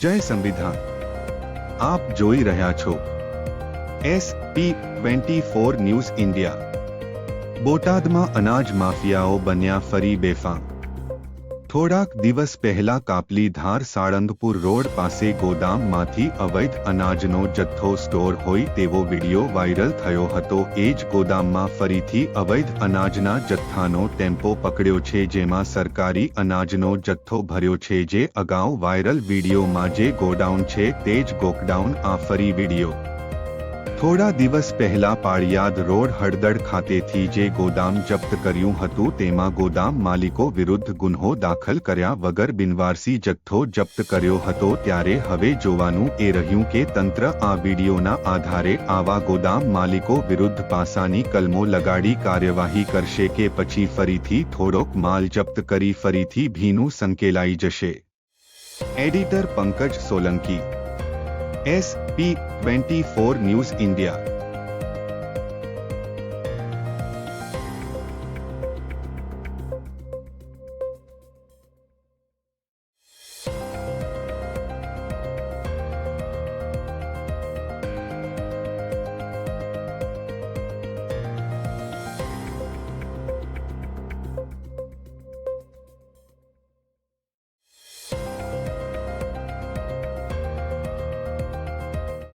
જય સંવિધાન. આપ જોઈ રહ્યા છો S P twenty four news India બોટાદમાં અનાજ માફિયાઓ બન્યા ફરી બેફામ. થોડાક દિવસ પહેલા કાપલી ધાર સાળંગપુર રોડ પાસે ગોદામમાંથી અવૈધ અનાજનો જથ્થો સ્ટોર હોય તેવો વિડિયો વાયરલ થયો હતો. એ જ ગોદામમાં ફરીથી અવૈધ અનાજના જથ્થાનો ટેમ્પો પકડ્યો છે, જેમાં સરકારી અનાજનો જથ્થો ભર્યો છે. જે અગાઉ વાયરલ વિડીયોમાં જે ગોડાઉન છે, તે જ ગોકડાઉન આ ફરી વીડિયો થોડા દિવસ પહેલા પાળિયાદ રોડ હળદડ ખાતેથી જે ગોદામ જપ્ત કર્યું હતું, તેમાં ગોદામ માલિકો વિરુદ્ધ ગુન્હો દાખલ કર્યા વગર બિનવારસી જથ્થો જપ્ત કર્યો હતો. ત્યારે હવે જોવાનું એ રહ્યું કે તંત્ર આ વિડીયોના આધારે આવા ગોદામ માલિકો વિરુદ્ધ પાસાની કલમો લગાડી કાર્યવાહી કરશે કે પછી ફરીથી થોડોક માલ જપ્ત કરી ફરીથી ભીનું સંકેલાઈ જશે. Editor Pankaj Solanki S P twenty four news India